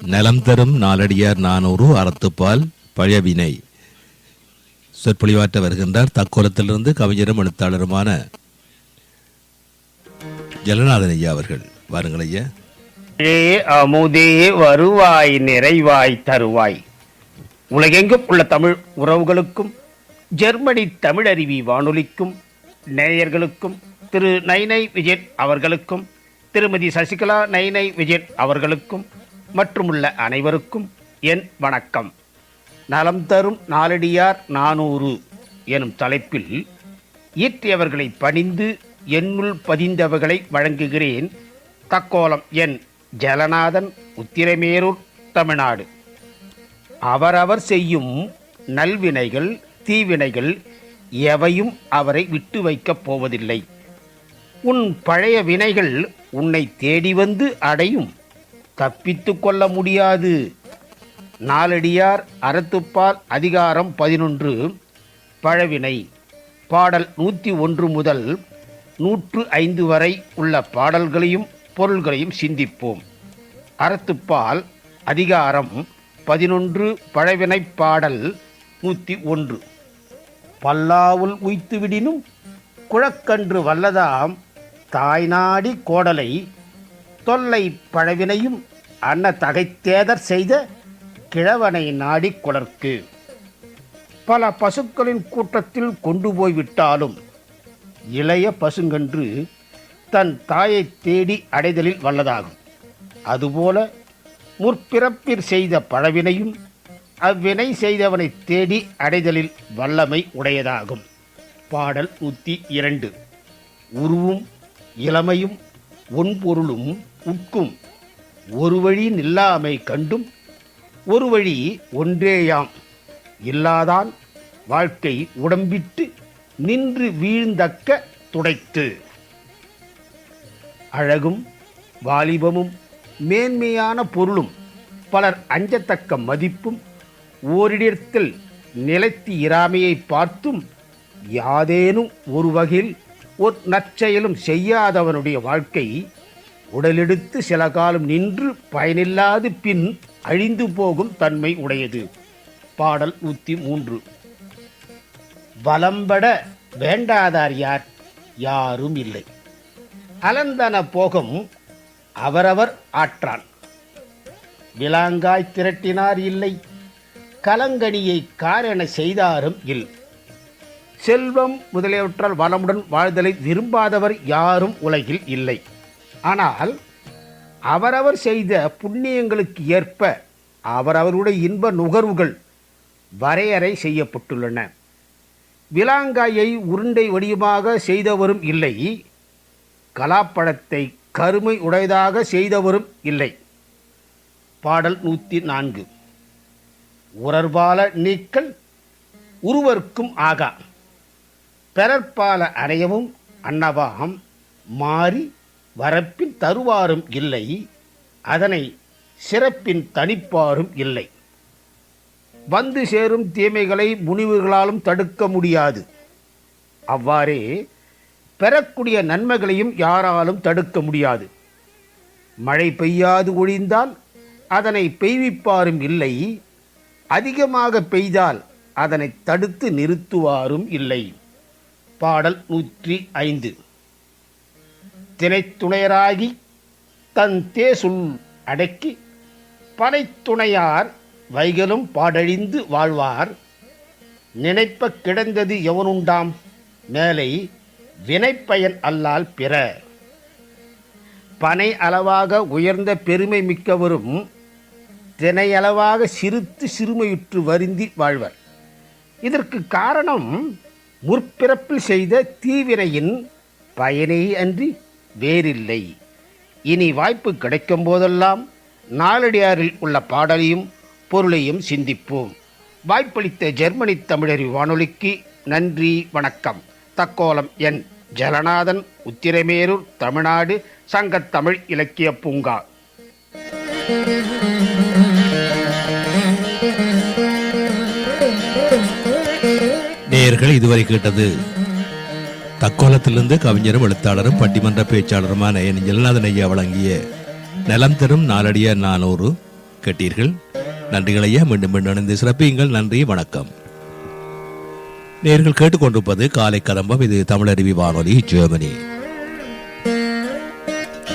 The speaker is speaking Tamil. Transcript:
நலம் தரும் நாலடியார் நானூறு அறத்துப்பால் பழவினை. சொற்பொழிவாற்ற வருகின்றார் தக்கோலத்திலிருந்து கவிஞரும் எழுத்தாளருமான ஜலநாதன் ஐயா அவர்கள். வாருங்கள் ஐயா. ஏ அமுதே வருவாய் நிறைவாய் தருவாய். உலகெங்கும் உள்ள தமிழ் உறவுகளுக்கும் ஜெர்மனி தமிழருவி வானொலிக்கும் நேயர்களுக்கும் திரு நைனை விஜய் அவர்களுக்கும் திருமதி சசிகலா நைனை விஜய் அவர்களுக்கும் மற்றுமுள்ள அனைவருக்கும் என் வணக்கம். நலம் தரும் நாலடியார் நானூறு எனும் தலைப்பில் இயற்றியவர்களை பணிந்து என்னுள் பதிந்தவர்களை வழங்குகிறேன் தக்கோலம் என் ஜலநாதன் உத்திரமேரூர் தமிழ்நாடு. அவரவர் செய்யும் நல்வினைகள் தீவினைகள் எவையும் அவரை விட்டு வைக்கப் போவதில்லை. உன் பழைய வினைகள் உன்னை தேடி வந்து அடையும். தப்பித்து கொள்ள முடியாது. நாலடியார் அறத்துப்பால் அதிகாரம் பதினொன்று. பழவினை. பாடல் நூற்றி ஒன்று முதல் நூற்று ஐந்து வரை உள்ள பாடல்களையும் பொருள்களையும் சிந்திப்போம். அறத்துப்பால் அதிகாரம் பதினொன்று பழவினை பாடல் நூற்றி ஒன்று பல்லாவுல் உய்த்துவிடினும் குழக்கன்று வல்லதாம் தாய்நாடி கோடலை தொல்லை பழவினையும் அன்ன தகைத்தேதர் செய்த கிழவனை நாடி குளர்க்கு பல பசுக்களின் கூட்டத்தில் கொண்டு போய்விட்டாலும் இளைய பசுங்கன்று தன் தாயை தேடி அடைதலில் வல்லதாகும். அதுபோல முற்பிறப்பிற் செய்த பழவினையும் அவ்வினை செய்தவனை தேடி அடைதலில் வல்லமை உடையதாகும். பாடல் நூற்றி இரண்டு. உருவும் இளமையும் ஒன்பொருளும் உட்கும் ஒரு வழி நில்லாமை கண்டும் ஒரு வழி ஒன்றேயாம். இல்லாதான் வாழ்க்கை உடம்பிட்டு நின்று வீழ்ந்தக்க துடைத்து. அழகும் வாலிபமும் மேன்மையான பொருளும் பலர் அஞ்சத்தக்க மதிப்பும் ஓரிடத்தில் நிலைத்து இராமையை பார்த்தும் யாதேனும் ஒரு வகையில் ஒரு நற்செயலும் செய்யாதவனுடைய வாழ்க்கை உடலெடுத்து சில காலம் நின்று பயனில்லாது பின் அழிந்து போகும் தன்மை உடையது. பாடல் நூற்றி மூன்று. வலம்பட வேண்டாதார் யார்? யாரும் இல்லை. அலந்தன போகும் அவரவர் ஆற்றான். விலாங்காய் திரட்டினார் இல்லை. கலங்கனியை காரென செய்தாரும் இல்லை செல்வம் முதலியவற்றால் வளமுடன் வாழ்தலை விரும்பாதவர் யாரும் உலகில் இல்லை. ஆனால் அவரவர் செய்த புண்ணியங்களுக்கு ஏற்ப அவரவருடைய இன்ப நுகர்வுகள் வரையறை செய்யப்பட்டுள்ளன. விலாங்காயை உருண்டை வடிவமாக செய்தவரும் இல்லை. கலாப்பழத்தை கருமை உடையதாக செய்தவரும் இல்லை. பாடல் நூற்றி நான்கு. உறர்வால நீக்கல் உருவர்க்கும் ஆகா. பெறற்பால அடையவும் அன்னவாம் மாறி வரப்பின் தருவாரும் இல்லை அதனை சிறப்பின் தனிப்பாரும் இல்லை. வந்து சேரும் தீமைகளை முனிவுகளாலும் தடுக்க முடியாது. அவ்வாறே பெறக்கூடிய நன்மைகளையும் யாராலும் தடுக்க முடியாது. மழை பெய்யாது ஒழிந்தால் அதனை பெய்விப்பாரும் இல்லை அதிகமாக பெய்தால் அதனை தடுத்து நிறுத்துவாரும் இல்லை. பாடல் நூற்றி ஐந்து. தினைத்துணையராகி தன் தேசுள் அடக்கி பனைத்துணையார் வைகளும் பாடழிந்து வாழ்வார். நினைப்ப கிடந்தது எவனுண்டாம்? மேலை வினைப்பயன் அல்லால் பிற. பனை அளவாக உயர்ந்த பெருமை மிக்கவரும் தினையளவாக சிறுத்து சிறுமையுற்று வருந்தி வாழ்வர். இதற்கு காரணம் முற்பிறப்பில் செய்த தீவிரையின் பயனே அன்றி வேறில்லை. இனி வாய்ப்பு கிடைக்கும் போதெல்லாம் நாளடியாரில் உள்ள பாடலையும் பொருளையும் சிந்திப்போம். வாய்ப்பளித்த ஜெர்மனி தமிழறி வானொலிக்கு நன்றி வணக்கம். தக்கோலம் என். ஜலநாதன் உத்திரமேரூர் தமிழ்நாடு சங்கத்தமிழ் இலக்கிய பூங்கா. நேயர்கள் இதுவரை கேட்டது தக்கோலத்திலிருந்து கவிஞரும் எழுத்தாளரும் பட்டிமன்ற பேச்சாளருமான என் ஜெகநாதன் ஐயா வழங்கிய நலம் தரும் நாலடியார் நானூறு கேட்டீர்கள். நன்றிகள் ஐயா மீண்டும் மீண்டும் இணைந்து சிறப்பியுங்கள். நன்றி வணக்கம். நேர்கள் கேட்டுக்கொண்டிருப்பது காலை கலம்பம். இது தமிழருவி வானொலி ஜெர்மனி.